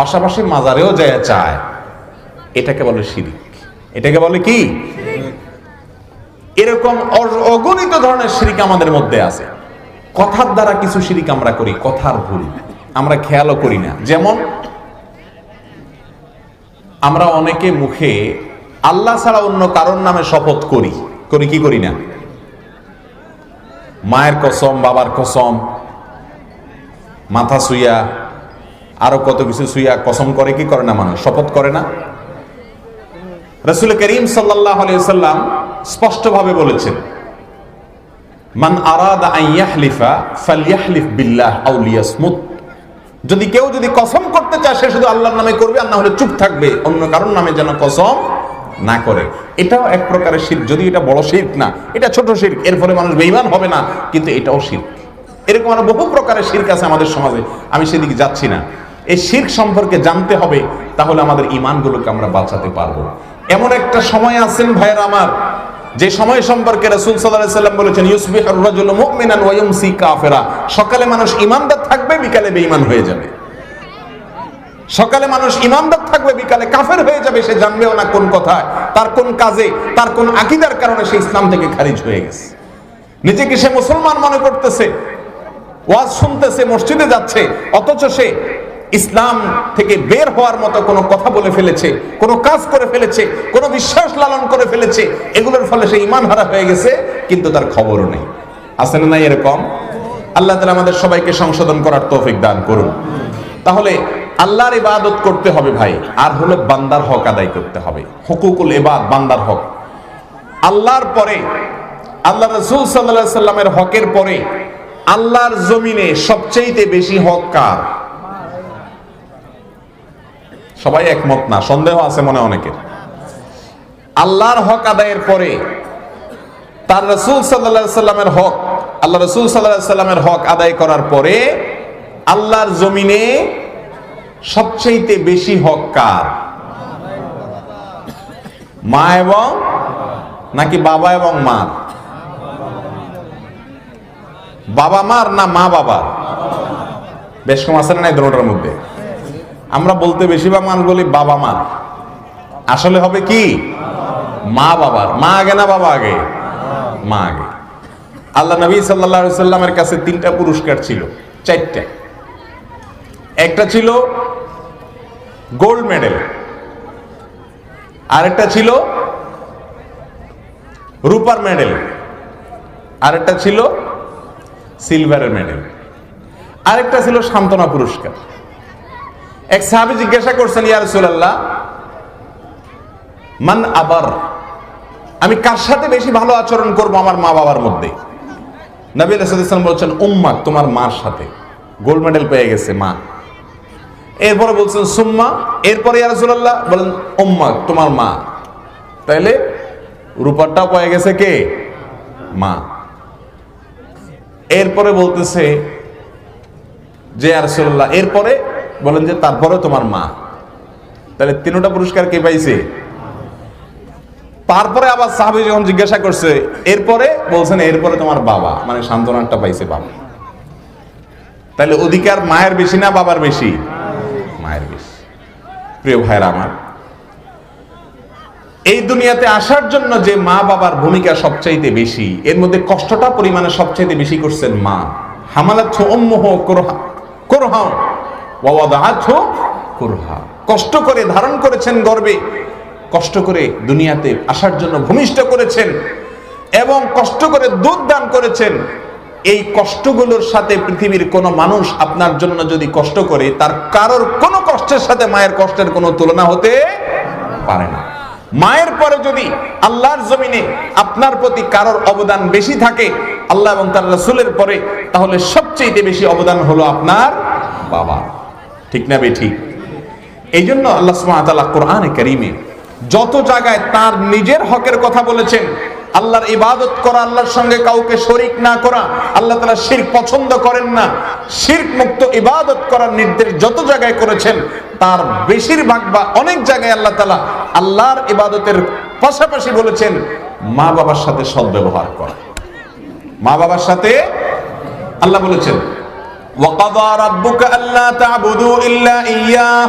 পাশাপাশি মাজারেও যায়, চায়। এটাকে বলে শিরিক। এটাকে বলে কি? এরকম অগণিত ধরনের শিরিক আমাদের মধ্যে আছে। কথার দ্বারা কিছু শিরিক আমরা করি, কথার ভুল। আমরা খেয়ালও করি না। যেমন, আমরা অনেকে মুখে আল্লাহ ছাড়া অন্য কারোর নামে শপথ করি। করি কি করি না? মায়ের কসম, বাবার কসম, মাথা সুইয়া আরও কত কিছু সুইয়া কসম করে, কি করে না মানুষ? শপথ করে না? রসুল করিম সাল্লাহ সাল্লাম স্পষ্টভাবে বলেছেন, মান আরাদা আইয়াহলিফা ফালিয়াহলিফ বিল্লাহ আউলিয়াসমুত যদি কেউ যদি কসম করতে চায়, সে শুধু আল্লাহর নামে করবে, আর না হলে চুপ থাকবে, অন্য কারোর নামে যেন কসম না করে। এটাও এক প্রকারের শির যদি এটা বড় শির না, এটা ছোট শির এর ফলে মানুষ বেইমান হবে না, কিন্তু এটাও শির এরকম আরও বহু প্রকারের শির্ক আছে আমাদের সমাজে, আমি সেদিকে যাচ্ছি না। এই শির্ক সম্পর্কে জানতে হবে, তাহলে আমাদের ইমানগুলোকে আমরা বাঁচাতে পারব। এমন একটা সময় আছেন ভাইয়ের আমার, যে সময় সম্পর্কে রাসূল সাল্লাম বলেছেন কাফিরা। সকালে মানুষ ইমানদার থাকবে, বিকালে বেঈমান হয়ে যাবে। সকালে মানুষ ইমানদার থাকবে, বিকালে কাফের হয়ে যাবে, সে জানবেও না কোন কথায়, তার কোন কাজে, তার কোন আকীদার কারণে সে ইসলাম থেকে খারিজ হয়ে গেছে। নিজেকে সে মুসলমান মনে করতেছে, ওয়াজ শুনতেছে, মসজিদে যাচ্ছে, অথচ সে ইসলাম থেকে বের হওয়ার মতো কোনো কথা বলে ফেলেছে, কোনো কাজ করে ফেলেছে, কোনো বিশ্বাস লালন করে ফেলেছে, এগুলোর ফলে সে ইমান হারা হয়ে গেছে, কিন্তু তার খবরও নেই। আছে না নাই এরকম? আল্লাহ তালা আমাদের সবাইকে সংশোধন করার তৌফিক দান করুন। তাহলে আল্লাহর ইবাদত করতে হবে ভাই, আর হলো বান্দার হক আদায় করতে হবে। হকুকুল ইবাদ, বান্দার হক। আল্লাহর পরে, আল্লাহ রসুল সাল্লাহ সাল্লামের হকের পরে আল্লাহর জমিনে সবচেয়ে বেশি হক কার? সবাই একমত না, সন্দেহ আছে মনে অনেকের। আল্লাহর হক আদায়ের পরে তার রসুল সাল্লামের হক, আল্লাহ রসুল সাল্লামের হক আদায় করার পরে আল্লাহর জমিনে সবচেয়ে বেশি হক কার? মা এবং নাকি বাবা এবং মা? বাবা মার না মা বাবার? বেশ কম আছে না এই মধ্যে? আমরা বলতে বেশিরভাগ মানুষ বলি বাবা মার আসলে হবে কি? মা বাবার। মা আগে না বাবা আগে? মা আগে। আল্লাহ নবী সাল্লামের কাছে তিনটা পুরস্কার ছিল, চারটা। একটা ছিল গোল্ড মেডেল আরেকটা ছিল রূপার মেডেল আরেকটা ছিল সিলভারের মেডেল আরেকটা ছিল সান্ত্বনা পুরস্কার। এক সাহাবি জিজ্ঞাসা করছেন, ইয়া রাসূলুল্লাহ, মান আবার? আমি কার সাথে বেশি ভালো আচরণ করব আমার মা বাবার মধ্যে? নবী আলাইহিস বলছেন উম্মা তোমার মার সাথে। গোল্ড মেডেল পেয়ে গেছে মা। এরপরে বলছেন, সুম্মা? এরপরে, ইয়া রাসূলুল্লাহ, বলেন উম্মা তোমার মা। তাইলে রূপারটাও পেয়ে গেছে কে? মা। এরপরে বলতেছে যে, ইয়া রাসূলুল্লাহ, এরপরে বলেন যে তারপরে তোমার মা। তাহলে তিনটা পুরস্কার কে পাইছে? তারপরে আবার সাহাবি যখন জিজ্ঞাসা করছে, এরপরে? বলছেন, এরপরে তোমার বাবা। মানে সান্ত্বনাটা পাইছে বাবা। তাহলে অধিকার মায়ের বেশি না বাবার বেশি? মায়ের বেশি। প্রিয় ভাইরা আমার, এই দুনিয়াতে আসার জন্য যে মা বাবার ভূমিকা সবচাইতে বেশি, এর মধ্যে কষ্টটা পরিমাণে সবচাইতে বেশি করছেন মা। হামালাত উম্মুহ করহা করহা ওয়াদাআত করহা। কষ্ট করে ধারণ করেছেন গর্বে, কষ্ট করে দুনিয়াতে আসার জন্য ভূমিষ্ঠ করেছেন এবং কষ্ট করে দুধ দান করেছেন। এই কষ্টগুলোর সাথে পৃথিবীর কোন মানুষ আপনার জন্য যদি কষ্ট করে, তার কারোর কোনো কষ্টের সাথে মায়ের কষ্টের কোনো তুলনা হতে পারে না। মায়ের পরে যদি আল্লাহর জমিনে আপনার প্রতি কারোর অবদান বেশি থাকে, আল্লাহ এবং তার রসুলের পরে, তাহলে সবচেয়ে বেশি অবদান হলো আপনার বাবা ঠিক না বে ঠিক এই জন্য আল্লাহ সুবহানাহু কোরআনে কারিমে যত জায়গায় তার নিজের হকের কথা বলেছেন, আল্লাহর ইবাদত করা, আল্লাহর সঙ্গে কাউকে শরিক না করা, আল্লাহ তালা শির পছন্দ করেন না শির মুক্ত ইবাদত করার নির্দেশ যত জায়গায় করেছেন, তার বেশিরভাগ বা অনেক জায়গায় আল্লাহ তালা আল্লাহর ইবাদতের পাশাপাশি বলেছেন, মা বাবার সাথে সদ্ব্যবহার করা। মা বাবার সাথে আল্লাহ বলেছেন ওয়াকাদা রাব্বুকা আল্লা তা'বুদু ইল্লা ইয়া।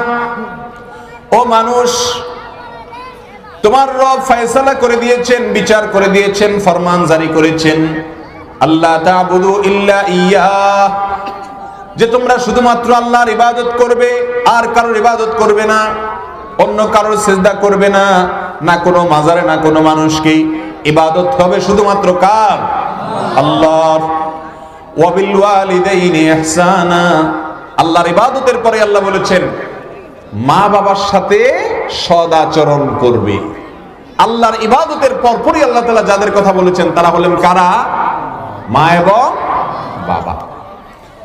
ও মানুষ, তোমার রব ফয়সালা করে দিয়েছেন, বিচার করে দিয়েছেন, ফরমান জারি করেছেন। আল্লাহ তা'বুদু ইল্লা ইয়া। যে তোমরা শুধুমাত্র আল্লাহর ইবাদত করবে, আর কারোর ইবাদত করবে না, অন্য কারোর সেজদা করবে না না কোনো মাজারে, না কোনো মানুষকে। ইবাদত হবে শুধুমাত্র কার? আল্লাহর। আল্লাহর ইবাদতের পরে আল্লাহ বলেছেন, মা বাবার সাথে সদাচরণ করবে। আল্লাহর ইবাদতের পরপরই আল্লাহ তালা যাদের কথা বলেছেন, তারা হলেন কারা? মা এবং বাবা।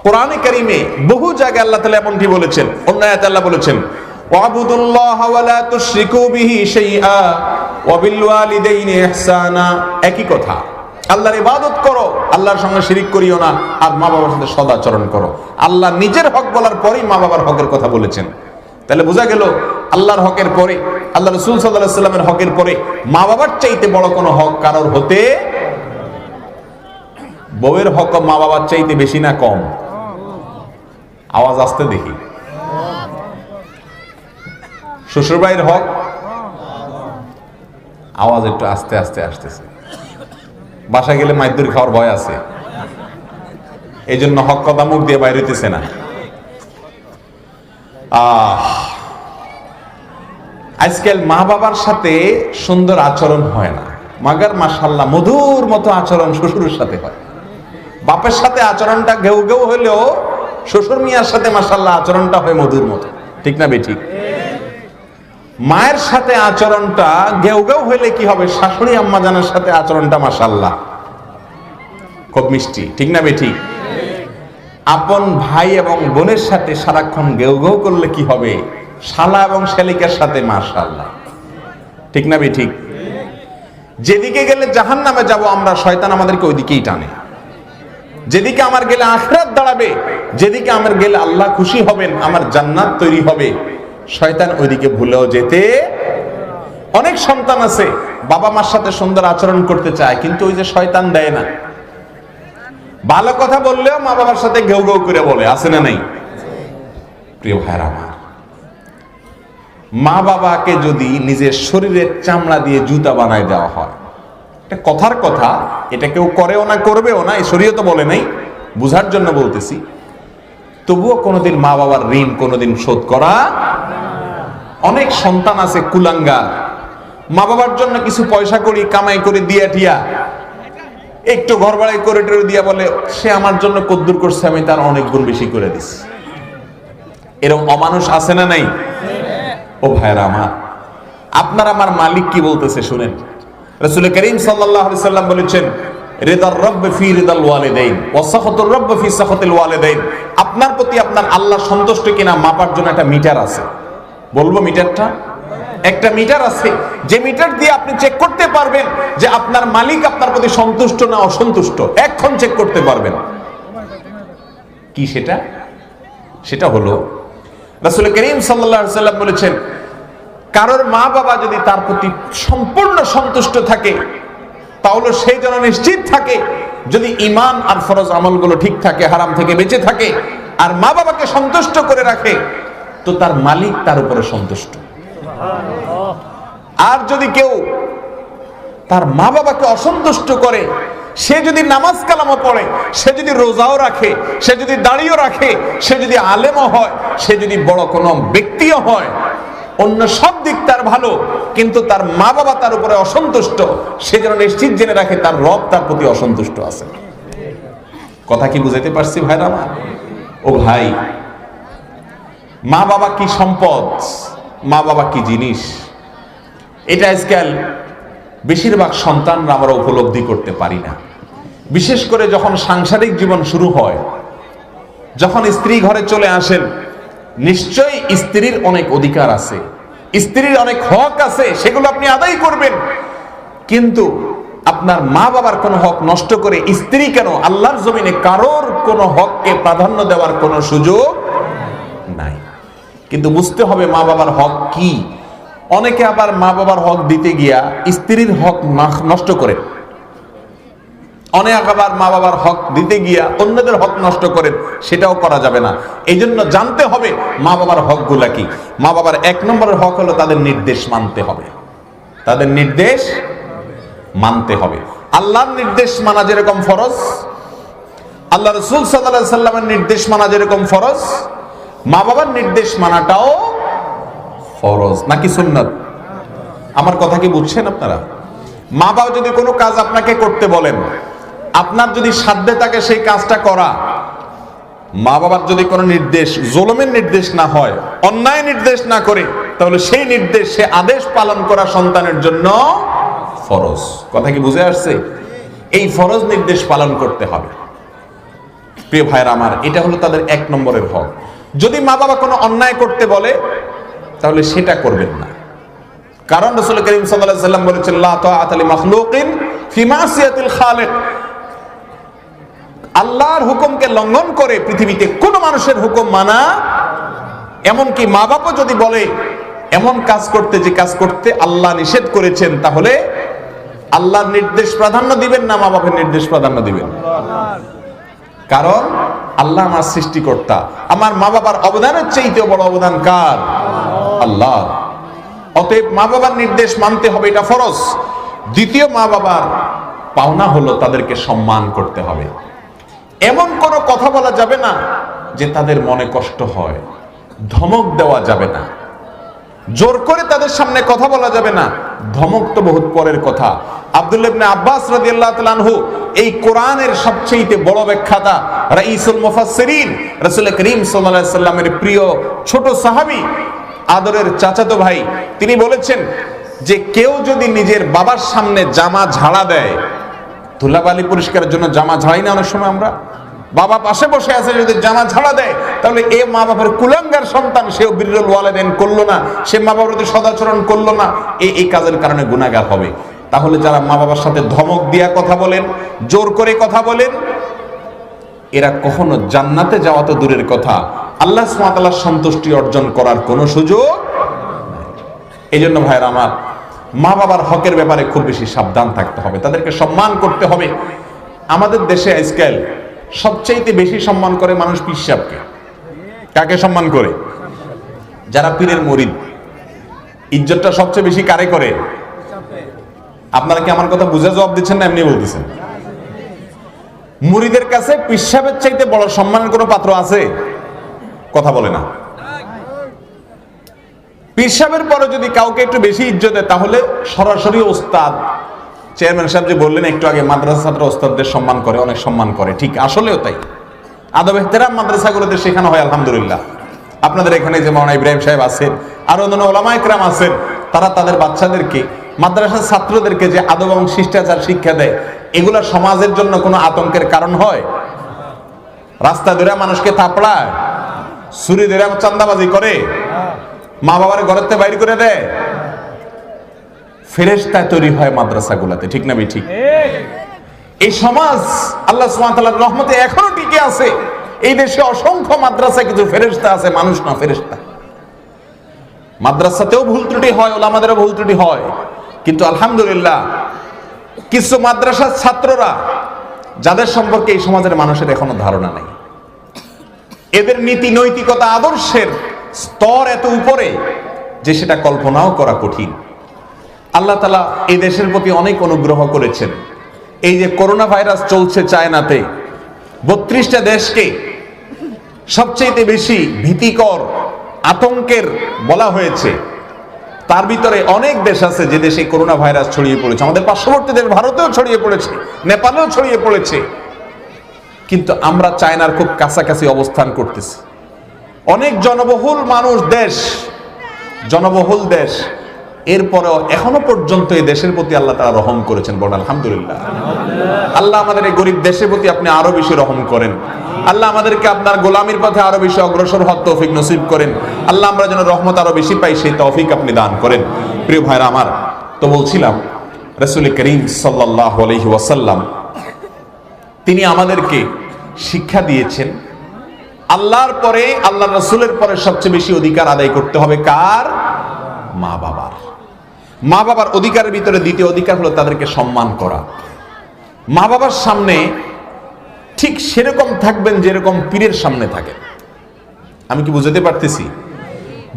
কোরআনে কারিমে বহু জায়গায় আল্লাহ তাআলা এমনটি বলেছেন, অন্য আল্লাহ বলেছেন একই কথা। আল্লাহর ইবাদত করো, আল্লাহর সঙ্গে শিরিক করিও না, আর মা বাবার সাথে সদাচরণ করো। আল্লাহ নিজের হক বলার পরেই মা বাবার হকের কথা বলেছেন। তাহলে বোঝা গেল, আল্লাহর হকের পরে, আল্লাহ রসুল সাল্লাহ সাল্লামের হকের পরে মা বাবার চাইতে বড় কোনো হক কারোর হতে বউয়ের হক মা বাবার চাইতে বেশি না কম? আওয়াজ আসতে দেখি। শ্বশুর ভাইয়ের হক? আওয়াজ একটু আস্তে আস্তে, আসতেছে। বাসায় গেলে মাইদুর খাওয়ার ভয় আছে। এই জন্য হক মুখ দিয়ে বাইরে হইতেছে না। আজকাল মা বাবার সাথে সুন্দর আচরণ হয় না। মাগার মাসাল্লাহ মধুর মতো আচরণ শ্বশুরের সাথে হয়। বাপের সাথে আচরণটা ঘেউ ঘেউ হলেও শ্বশুর মিয়ার সাথে মাসাল্লাহ আচরণটা হয় মধুর মতো। ঠিক না বেঠিক মায়ের সাথে আচরণটা গেউ গেউ হইলে কি হবে? শাশুড়ি আম্মা জানার সাথে আচরণটা মাসাল্লাহ খুব মিষ্টি, ঠিক না বেঠিক? আপন ভাই এবং বোনের সাথে সারাক্ষণ গেউ গেউ করলে কি হবে? শালা এবং শালিকার সাথে মাশাল্লাহ ঠিক না ঠিক যেদিকে গেলে জাহান নামে যাব, আমরা শয়তান আমাদেরকে ওইদিকেই টানে। যেদিকে আমার গেলে আখরাত দাঁড়াবে, যেদিকে আমার গেলে আল্লাহ খুশি হবেন, আমার জান্নাত তৈরি হবে। শয়তান ওইদিকে ভুলেও যেতে অনেক সন্তান আছে, বাবা মার সাথে সুন্দর আচরণ করতে চায়, কিন্তু ওই যে শয়তান দেয় না। ভালো কথা বললেও মা বাবার সাথে ঘেউ ঘেউ করে বলে, আছে না নাই? প্রিয় ভাইয়ের আমার, মা বাবাকে যদি নিজের শরীরের চামড়া দিয়ে জুতা বানায় দেওয়া হয়, এটা কথার কথা, এটা কেউ করেও না, করবেও না, এই শরীয় তো বলে নাই, বুঝার জন্য বলতেছি। তবুও কোনোদিন মা বাবার ঋণ কোনোদিন শোধ করা অনেক সন্তান আছে কুলাঙ্গার। মা বাবার জন্য কিছু পয়সা করি, কামাই করে, দিয়া টিয়া। একটু ঘর বাড়াই করে টেরে দিয়া বলে, সে আমার জন্য কদ্দুর করছে, আমি তার অনেক গুণ বেশি করে দিস এরকম অমানুষ আছে না নাই? ও ভাইরা আমার, আপনার আমার মালিক কি বলতেছে শুনেন। রসুল করিম আলাইহি সাল্লাম বলেছেন রিদার রব্ব ফি রিদাল ওয়ালিদাইন ওয়া সাখাতুর রব্ব ফি সাখাতিল ওয়ালিদাইন। আপনার প্রতি আপনার আল্লাহ সন্তুষ্ট কিনা মাপার জন্য একটা মিটার আছে। বলব মিটারটা? একটা মিটার আছে। যে মিটার দিয়ে আপনি চেক করতে পারবেন যে আপনার মালিক আপনার প্রতি সন্তুষ্ট না অসন্তুষ্ট, এখন চেক করতে পারবেন। কি সেটা? সেটা হলো, রাসূল করিম আলাইহি সাল্লাম বলেছেন, কারোর মা বাবা যদি তার প্রতি সম্পূর্ণ সন্তুষ্ট থাকে তাহলে সেই যেন নিশ্চিত থাকে, যদি ইমান আর ফরজ আমলগুলো ঠিক থাকে, হারাম থেকে বেঁচে থাকে, আর মা বাবাকে সন্তুষ্ট করে রাখে, তো তার মালিক তার উপরে সন্তুষ্ট। আর যদি কেউ তার মা বাবাকে অসন্তুষ্ট করে, সে যদি নামাজ কালামও পড়ে, সে যদি রোজাও রাখে, সে যদি দাঁড়িয়েও রাখে, সে যদি আলেমও হয়, সে যদি বড় কোনো ব্যক্তিও হয় অন্য সব দিক তার ভালো, কিন্তু তার মা বাবা তার উপরে অসন্তুষ্ট, সে যেন নিশ্চিত জেনে রাখে তার রব তার প্রতি অসন্তুষ্ট আছে। কথা কি বুঝাইতে পারছি ভাইরা আমার? ও ভাই মা বাবা কি সম্পদ মা বাবা কি জিনিস? এটা আজকাল বেশিরভাগ সন্তানরা আমরা উপলব্ধি করতে পারি না। বিশেষ করে যখন সাংসারিক জীবন শুরু হয়, যখন স্ত্রী ঘরে চলে আসেন নিশ্চয়ই স্ত্রীর অনেক অধিকার আছে। স্ত্রীর অনেক হক আছে, সেগুলো আপনি আদায় করবেন। কিন্তু আপনার মা বাবার কোনো হক নষ্ট করে স্ত্রী কেন? আল্লাহর জমিনে কারোর কোনো হককে প্রাধান্য দেওয়ার কোনো সুযোগ নাই। কিন্তু বুঝতে হবে মা বাবার হক কি। অনেকে আবার মা বাবার হক দিতে গিয়া স্ত্রীর হক নষ্ট করে অনেক আবার মা বাবার হক দিতে গিয়া অন্যদের হক নষ্ট করেন, সেটাও করা যাবে না। এই জন্য জানতে হবে মা বাবার হকগুলা কি। মা বাবার এক নম্বরের হক হলো তাদের নির্দেশ মানতে হবে। তাদের নির্দেশ মানতে হবে। আল্লাহর নির্দেশ মানা যেরকম ফরজ, আল্লাহ রসুল সাল্লাহ সাল্লামের নির্দেশ মানা যেরকম ফরজ, মা বাবার নির্দেশ মানাটাও ফরজ। নাকি সুন্নত? আমার কথা কি বুঝছেন আপনারা? মা বাবা যদি কোনো কাজ আপনাকে করতে বলেন আপনার যদি সাধ্যে থাকে সেই কাজটা করা। মা বাবার যদি কোনো নির্দেশ, জোলমের নির্দেশ না হয়, অন্যায় নির্দেশ না করে, তাহলে সেই নির্দেশ, সে আদেশ পালন করা সন্তানের জন্য ফরজ। কথা কি বুঝে আসছে? এই ফরজ নির্দেশ পালন করতে হবে। প্রিয় ভাইয়ের আমার, এটা হলো তাদের এক নম্বরের হক। যদি মা বাবা কোনো অন্যায় করতে বলে, তাহলে সেটা করবেন না। কারণ রসুল করিম সাল্লাম বলেছেন আল্লাহর হুকুমকে লঙ্ঘন করে পৃথিবীতে কোন মানুষের হুকুম মানা এমনকি মা বাবা যদি বলে, এমন কাজ করতে যে কাজ করতে আল্লাহ নিষেধ করেছেন, তাহলে আল্লাহর নির্দেশ প্রাধান্য দিবেন না মা বাবার নির্দেশ প্রাধান্য দিবেন? কারণ আল্লাহ আমার সৃষ্টিকর্তা। আমার মা বাবার অবদানের চাইতেও বড় অবদান কার? আল্লাহ অতএব মা বাবার নির্দেশ মানতে হবে, এটা ফরজ। দ্বিতীয় মা বাবার পাওনা হলো তাদেরকে সম্মান করতে হবে। এমন কোনো কথা বলা যাবে না যে তাদের মনে কষ্ট হয়, ধমক দেওয়া যাবে না। জোর করে তাদের সামনে কথা বলা যাবে না। ধমক তো বহুত পরের কথা। আব্দুল্লাহ আব্বাস রাদিয়াল্লাহু তাআলা আনহু এই কোরআনের সবচেয়ে বড় ব্যাখ্যাতা, রাইসুল মুফাসসিরিন, রাসূল করিম সাল্লাল্লাহু আলাইহি সাল্লামের প্রিয় ছোট সাহাবী, আদরের চাচাতো ভাই, তিনি বলেছেন যে কেউ যদি নিজের বাবার সামনে জামা ঝাড়া দেয় ধুলাবালি পরিষ্কারের জন্য জামা ঝাড়াই না অনেক সময় আমরা। বাবা পাশে বসে আছে, যদি জামা ঝাড়া দেয়, তাহলে এ মা বাবার কুলাঙ্গার সন্তান সেও বিরল ওয়ালেদেন করল না, সে মা বাবার প্রতি সদাচরণ করল না এই এই কাজের কারণে গুণাগার হবে। তাহলে যারা মা বাবার সাথে ধমক দিয়া কথা বলেন, জোর করে কথা বলেন, এরা কখনো জান্নাতে যাওয়া তো দূরের কথা। আল্লাহ সন্তুষ্টি অর্জন করার কোনো সুযোগ এই জন্য ভাইয়ের আমার মা বাবার হকের ব্যাপারে খুব বেশি সাবধান থাকতে হবে। তাদেরকে সম্মান করতে হবে। আমাদের দেশে আজকাল সবচাইতে বেশি সম্মান করে মানুষ পিসাবকে কাকে সম্মান করে? যারা পীরের মরিদ। ইজ্জতটা সবচেয়ে বেশি কারে করে? আপনারা কি আমার কথা বুঝে জবাব দিচ্ছেন না এমনি বলতেছেন? মুরিদের কাছে পিসাবের চাইতে বড় সম্মানের কোনো পাত্র আছে? কথা বলে না। পিসাবের পরে যদি কাউকে একটু বেশি ইজ্জত, তাহলে সরাসরি ওস্তাদ, চেয়ারম্যান সাহেব যে বললেন, একটু আগে মাদ্রাসা ছাত্র ওস্তাদদের সম্মান করে, অনেক সম্মান করে। ঠিক আসলেও তাই। আদব এহতেরাম মাদ্রাসাগুলোতে শেখানো হয়, আলহামদুলিল্লাহ। আপনাদের এখানে যে মৌলানা ইব্রাহিম সাহেব আছেন আর অন্যান্য ওলামা একরাম আছেন, তারা তাদের বাচ্চাদেরকে, মাদ্রাসার ছাত্রদেরকে যে আদব এবং শিষ্টাচার শিক্ষা দেয়, এগুলো সমাজের জন্য কোনো আতঙ্কের কারণ হয়? রাস্তা ধরে মানুষকে থাপড়ায়, ছুরি ধরে চান্দাবাজি করে মা বাবার ঘরের থেকে বাইর করে দেয় ফেরেস্তায় তৈরি হয় মাদ্রাসাগুলাতে, ঠিক না ঠিক এই সমাজ আল্লাহ সুবহানাহু রহমতে এখনও টিকে আছে। এই দেশে অসংখ্য মাদ্রাসা কিছু ফেরেস্তা আছে, মানুষ না ফেরেস্তা মাদ্রাসাতেও ভুল ত্রুটি হয়, ওলামাদেরও ভুল ত্রুটি হয়। কিন্তু আলহামদুলিল্লাহ, কিছু মাদ্রাসার ছাত্ররা, যাদের সম্পর্কে এই সমাজের মানুষের এখনও ধারণা নেই। এদের নীতি নৈতিকতা আদর্শের স্তর এত উপরে যে সেটা কল্পনাও করা কঠিন। আল্লাহ তালা এই দেশের প্রতি অনেক অনুগ্রহ করেছেন। এই যে করোনা ভাইরাস চলছে চায়নাতে, বত্রিশটা দেশকে সবচেয়ে বেশি ভীতিকর আতঙ্কের বলা হয়েছে। তার ভিতরে অনেক দেশ আছে যে দেশে করোনা ভাইরাস ছড়িয়ে পড়েছে। আমাদের পার্শ্ববর্তী দেশ ভারতেও ছড়িয়ে পড়েছে, নেপালেও ছড়িয়ে পড়েছে। কিন্তু আমরা চায়নার খুব কাছাকাছি অবস্থান করতেছি। অনেক জনবহুল মানুষ দেশ, জনবহুল দেশ। এরপরেও এখনও পর্যন্ত এই দেশের প্রতি আল্লাহ তারা রহম করেছেন বড় আলহামদুলিল্লাহ। আল্লাহ আমাদের এই গরিব দেশের প্রতি আপনি আরও বেশি রহম করেন। আল্লাহ আমাদেরকে আপনার গোলামির পথে আরও বেশি অগ্রসর হওয়ার তৌফিক নসিব করেন। আল্লাহ আমরা যেন রহমত আরও বেশি পাই, সেই তৌফিক আপনি দান করেন। প্রিয় ভাইরা আমার, তো বলছিলাম, রসুল করিম সাল্লাহ আলহি ওয়াসাল্লাম, তিনি আমাদেরকে শিক্ষা দিয়েছেন আল্লাহর পরে আল্লাহ রসুলের পরে সবচেয়ে বেশি অধিকার আদায় করতে হবে কার? মা বাবার। মা বাবার অধিকারের ভিতরে দ্বিতীয় অধিকার হলো তাদেরকে সম্মান করা। মা বাবার সামনে ঠিক সেরকম থাকবেন যেরকম পীরের সামনে থাকেন। আমি কি বুঝাতে পারতেছি?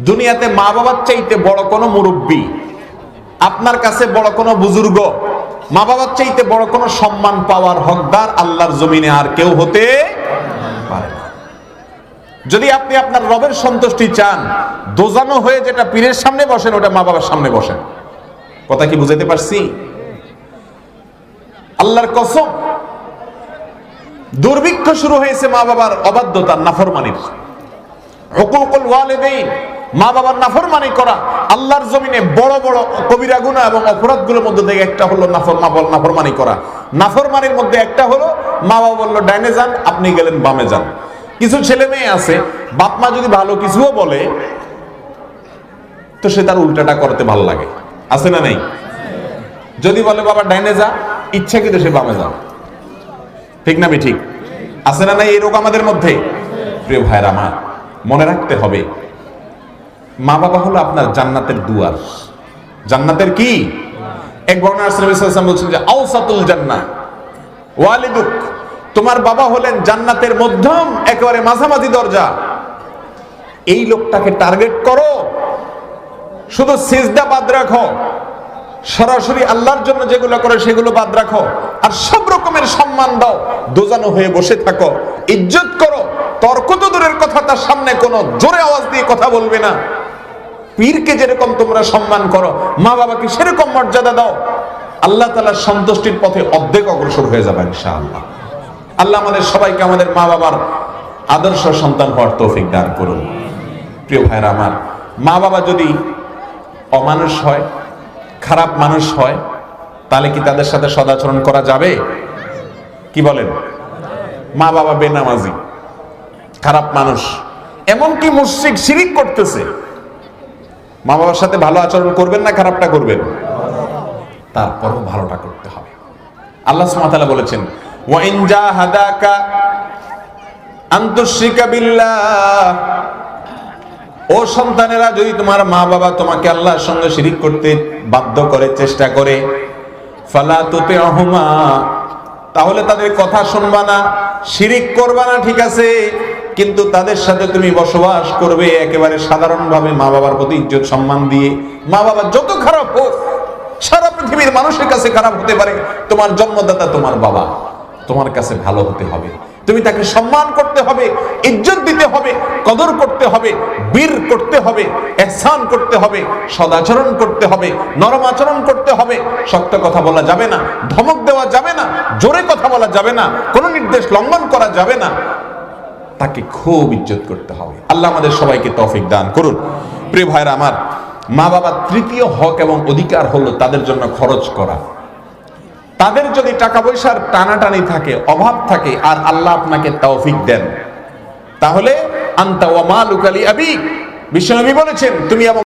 দুনিয়াতে মা বাবার চাইতে বড় কোনো মুরব্বী, আপনার কাছে বড় কোনো বুজুর্গ, মা বাবার চাইতে বড় কোনো সম্মান পাওয়ার হকদার আল্লাহর জমিনে আর কেউ হতে পারে না। যদি আপনি আপনার রবের সন্তুষ্টি চান, দোজানো হয়ে যেটা পীরের সামনে বসেন, ওটা মা বাবার সামনে বসেন। কথা কি বুঝাতে পারছি? আল্লাহর কসম, দুর্ভিক্ষ শুরু হয়েছে মা বাবার অবাধ্যতার নাফরমানির। মা বাবার নাফরমানি করা, আল্লাহর জমিনে বড় বড় কবিরা গুনাহ এবং অপরাধগুলোর মধ্যে থেকে একটা হলো নাফর নাফরমানি করা। নাফরমানির মধ্যে একটা হলো, মা বাবা বলল, ডাইনে যান, আপনি গেলেন বামে যান। কিছু ছেলে মেয়ে আছে, বাপ মা যদি ভালো কিছুও বলে, তো সে তার উল্টাটা করতে ভালো লাগে। আছে না নেই? যদি বলে, বাবা, ডাইনে যা। ইচ্ছা কিন্তু সে বামে যাও ঠিক না ঠিক আছে না নাই এই রোগ আমাদের মধ্যে? প্রিয় ভাইয়ের আমার, মনে রাখতে হবে, মা বাবা হলো আপনার জান্নাতের দুয়ার। জান্নাতের কি? এক আসলাম বলছেন যে আউসাতুল জান্নাহ, ওয়ালিদুক। তোমার বাবা হলেন জান্নাতের মধ্যম, একেবারে মাঝামাঝি দরজা। এই লোকটাকে টার্গেট করো। শুধু সিজদা বাদ রাখো। সরাসরি আল্লাহর জন্য যেগুলো করে সেগুলো বাদ রাখো। আর সব রকমের সম্মান দাও। দোজানো হয়ে বসে থাকো। ইজ্জত করো। তর্ক তো দূরের কথা, তার সামনে কোনো জোরে আওয়াজ দিয়ে কথা বলবে না। পীরকে যেরকম তোমরা সম্মান করো, মা বাবাকে সেরকম মর্যাদা দাও। আল্লাহ তালার সন্তুষ্টির পথে অর্ধেক অগ্রসর হয়ে যাবে ইনশাআল্লাহ। আল্লাহ আমাদের সবাইকে আমাদের মা বাবার আদর্শ সন্তান হওয়ার তৌফিক দান করুন। প্রিয় ভাইরা আমার, মা বাবা যদি অমানুষ হয়, খারাপ মানুষ হয়, তাহলে কি তাদের সাথে সদাচরণ করা যাবে? কি বলেন? মা বাবা বেনামাজি, খারাপ মানুষ, এমনকি মুশরিক শিরিক করতেছে। মা বাবার সাথে ভালো আচরণ করবেন না খারাপটা করবেন? তারপরও ভালোটা করতে হবে। আল্লাহ সুবহানাহু বলেছেন ইন জাহাদাকা আন তুশরিকা বিল্লাহ ও সন্তানেরা, যদি তোমার মা বাবা তোমাকে আল্লাহর সঙ্গে শিরিক করতে বাধ্য করে, চেষ্টা করে, ফালা তুতে অহমা তাহলে তাদের কথা শুনবা না, শিরিক করবা না, ঠিক আছে, কিন্তু তাদের সাথে তুমি বসবাস করবে একেবারে সাধারণভাবে মা বাবার প্রতি ইজ্জত সম্মান দিয়ে। মা বাবা যত খারাপ হোক, সারা পৃথিবীর মানুষের কাছে খারাপ হতে পারে, তোমার জন্মদাতা তোমার বাবা। তোমার কাছে ভালো হতে হবে। তুমি তাকে সম্মান করতে হবে, ইজ্জত দিতে হবে, কদর করতে হবে, বীর করতে হবে, এহসান করতে হবে, সদাচরণ করতে হবে, নরম আচরণ করতে হবে। শক্ত কথা বলা যাবে না, ধমক দেওয়া যাবে না, জোরে কথা বলা যাবে না, কোনো নির্দেশ লঙ্ঘন করা যাবে না। তাকে খুব ইজ্জত করতে হবে। আল্লাহ আমাদের সবাইকে তৌফিক দান করুন। প্রিয় ভাইরা আমার মা বাবার তৃতীয় হক এবং অধিকার হলো তাদের জন্য খরচ করা। তাদের যদি টাকা পয়সার টানাটানি থাকে, অভাব থাকে, আর আল্লাহ আপনাকে তৌফিক দেন, তাহলে আন্তা ওয়া মালুকালি আবি বিশ্বনবী বলেছেন, তুমি